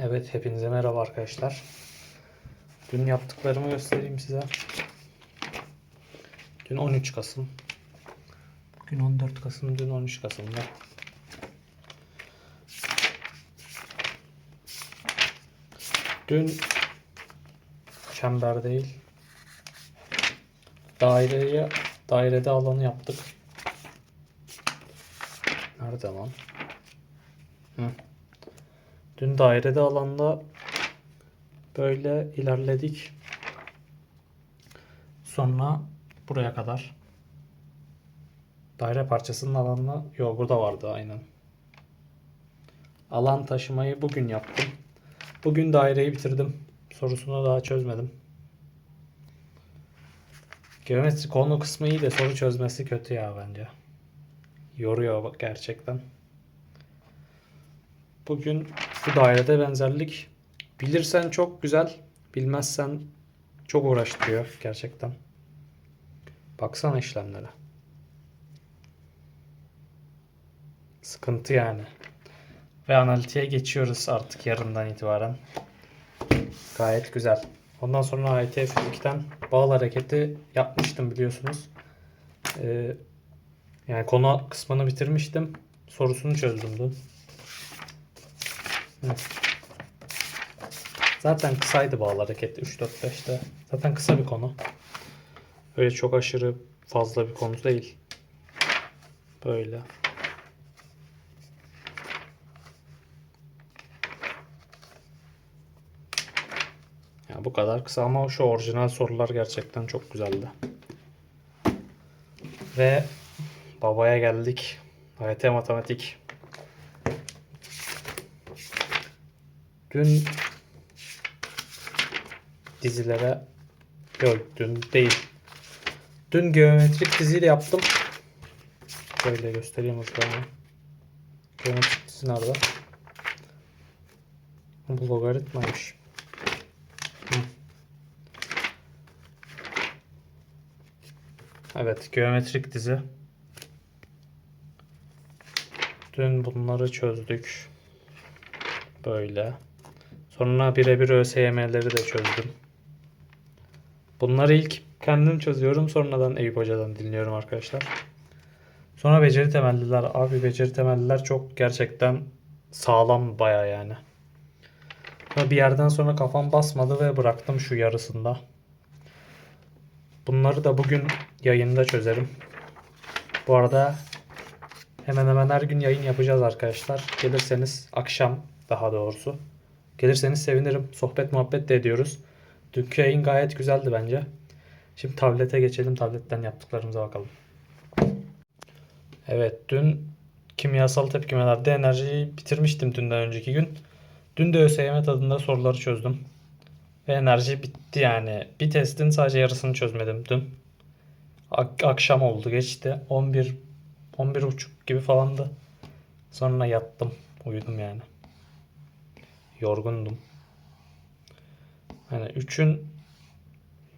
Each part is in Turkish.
Evet hepinize merhaba arkadaşlar. Dün yaptıklarımı göstereyim size. Dün 13 Kasım. Bugün 14 Kasım, dün 13 Kasım'da. Dün çember değil. Daireye dairede alanı yaptık. Nerede lan? Hı. Dün dairede alanda böyle ilerledik. Sonra buraya kadar. Daire parçasının alanına yok burada vardı aynen. Alan taşımayı bugün yaptım. Bugün daireyi bitirdim. Sorusunu daha çözmedim. Geometri konu kısmı iyi de soru çözmesi kötü ya bence. Yoruyor gerçekten. Bugün bu dairede benzerlik bilirsen çok güzel, bilmezsen çok uğraştırıyor gerçekten. Baksana işlemlere. Sıkıntı yani. Ve analitiğe geçiyoruz artık yarından itibaren. Gayet güzel. Ondan sonra AYT fizikten bağıl hareketi yapmıştım biliyorsunuz. Ee, yani konu kısmını bitirmiştim. Sorusunu çözdüm dün. Zaten kısaydı bağlı hareket 3-4-5'te. Zaten kısa bir konu. Öyle çok aşırı fazla bir konu değil. Böyle. Ya bu kadar kısa ama şu orijinal sorular gerçekten çok güzeldi. Ve babaya geldik. AYT matematik. Dün dizilere yok dün değil. Dün geometrik diziyle yaptım. Şöyle göstereyim ama. Geometrik dizi nerede? Bu logaritmaymış. Evet, geometrik dizi. Dün bunları çözdük. Böyle. Sonra birebir ÖSYM'leri de çözdüm. Bunları ilk kendim çözüyorum. Sonradan Eyüp Hoca'dan dinliyorum arkadaşlar. Sonra beceri temelliler. Abi beceri temelliler çok gerçekten sağlam baya yani. Ama bir yerden sonra kafam basmadı ve bıraktım şu yarısında. Bunları da bugün yayında çözerim. Bu arada hemen hemen her gün yayın yapacağız arkadaşlar. Gelirseniz akşam daha doğrusu. Gelirseniz sevinirim. Sohbet muhabbet de ediyoruz. Dünkü yayın gayet güzeldi bence. Şimdi tablete geçelim. Tabletten yaptıklarımıza bakalım. Evet dün kimyasal tepkimelerde enerjiyi bitirmiştim dünden önceki gün. Dün de ÖSYM tadında soruları çözdüm. Ve enerji bitti yani. Bir testin sadece yarısını çözmedim dün. Ak- akşam oldu geçti. 11 11 buçuk gibi falandı. Sonra yattım. Uyudum yani. Yorgundum. Hani 3'ün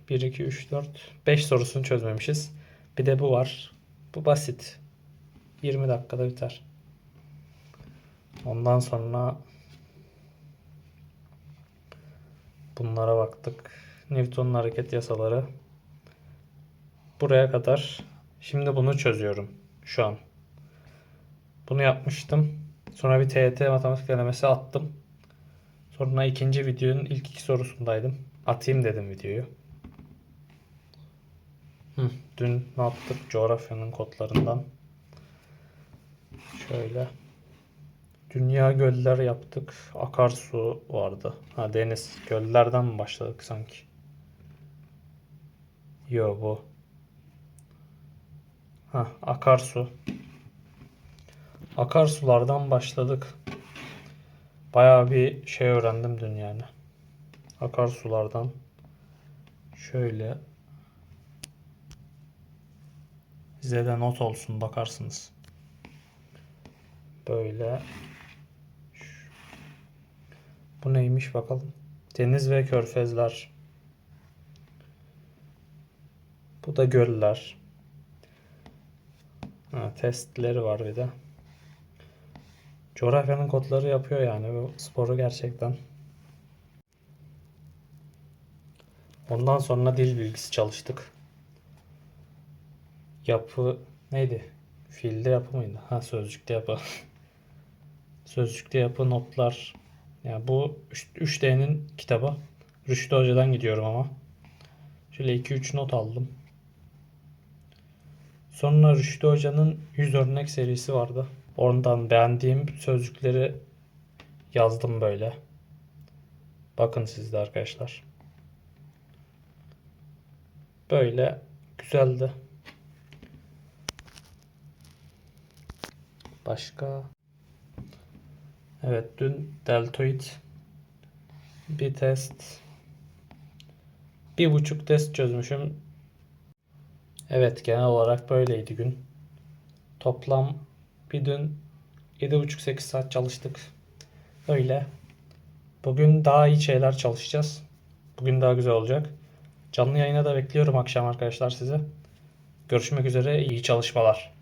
1, 2, 3, 4, 5 sorusunu çözmemişiz. Bir de bu var. Bu basit. 20 dakikada biter. Ondan sonra bunlara baktık. Newton'un hareket yasaları. Buraya kadar. Şimdi bunu çözüyorum şu an. Bunu yapmıştım. Sonra bir TYT matematik denemesi attım. Sonra ikinci videonun ilk iki sorusundaydım. Atayım dedim videoyu. Hı, dün ne yaptık? Coğrafyanın kodlarından. Şöyle. Dünya göller yaptık. Akarsu vardı. Ha deniz. Göllerden mi başladık sanki? Yo bu. Ha akarsu. Akarsulardan başladık. Bayağı bir şey öğrendim dün yani. Akarsulardan. Şöyle. Size de not olsun bakarsınız. Böyle. Bu neymiş bakalım. Deniz ve körfezler. Bu da göller. Ha, testleri var bir de. Coğrafyanın kodları yapıyor yani bu sporu gerçekten. Ondan sonra dil bilgisi çalıştık. Yapı neydi? Fiilde yapı mıydı? Ha sözcükte yapı. Sözcükte yapı notlar. Yani bu 3D'nin kitabı. Rüştü Hoca'dan gidiyorum ama. Şöyle 2-3 not aldım. Sonra Rüştü Hoca'nın 100 örnek serisi vardı. Oradan beğendiğim sözcükleri yazdım böyle. Bakın siz de arkadaşlar. Böyle güzeldi. Başka? Evet dün deltoid bir test bir buçuk test çözmüşüm. Evet genel olarak böyleydi gün. Toplam bir dün 7,5-8 saat çalıştık. Öyle. Bugün daha iyi şeyler çalışacağız. Bugün daha güzel olacak. Canlı yayına da bekliyorum akşam arkadaşlar sizi. Görüşmek üzere. iyi çalışmalar.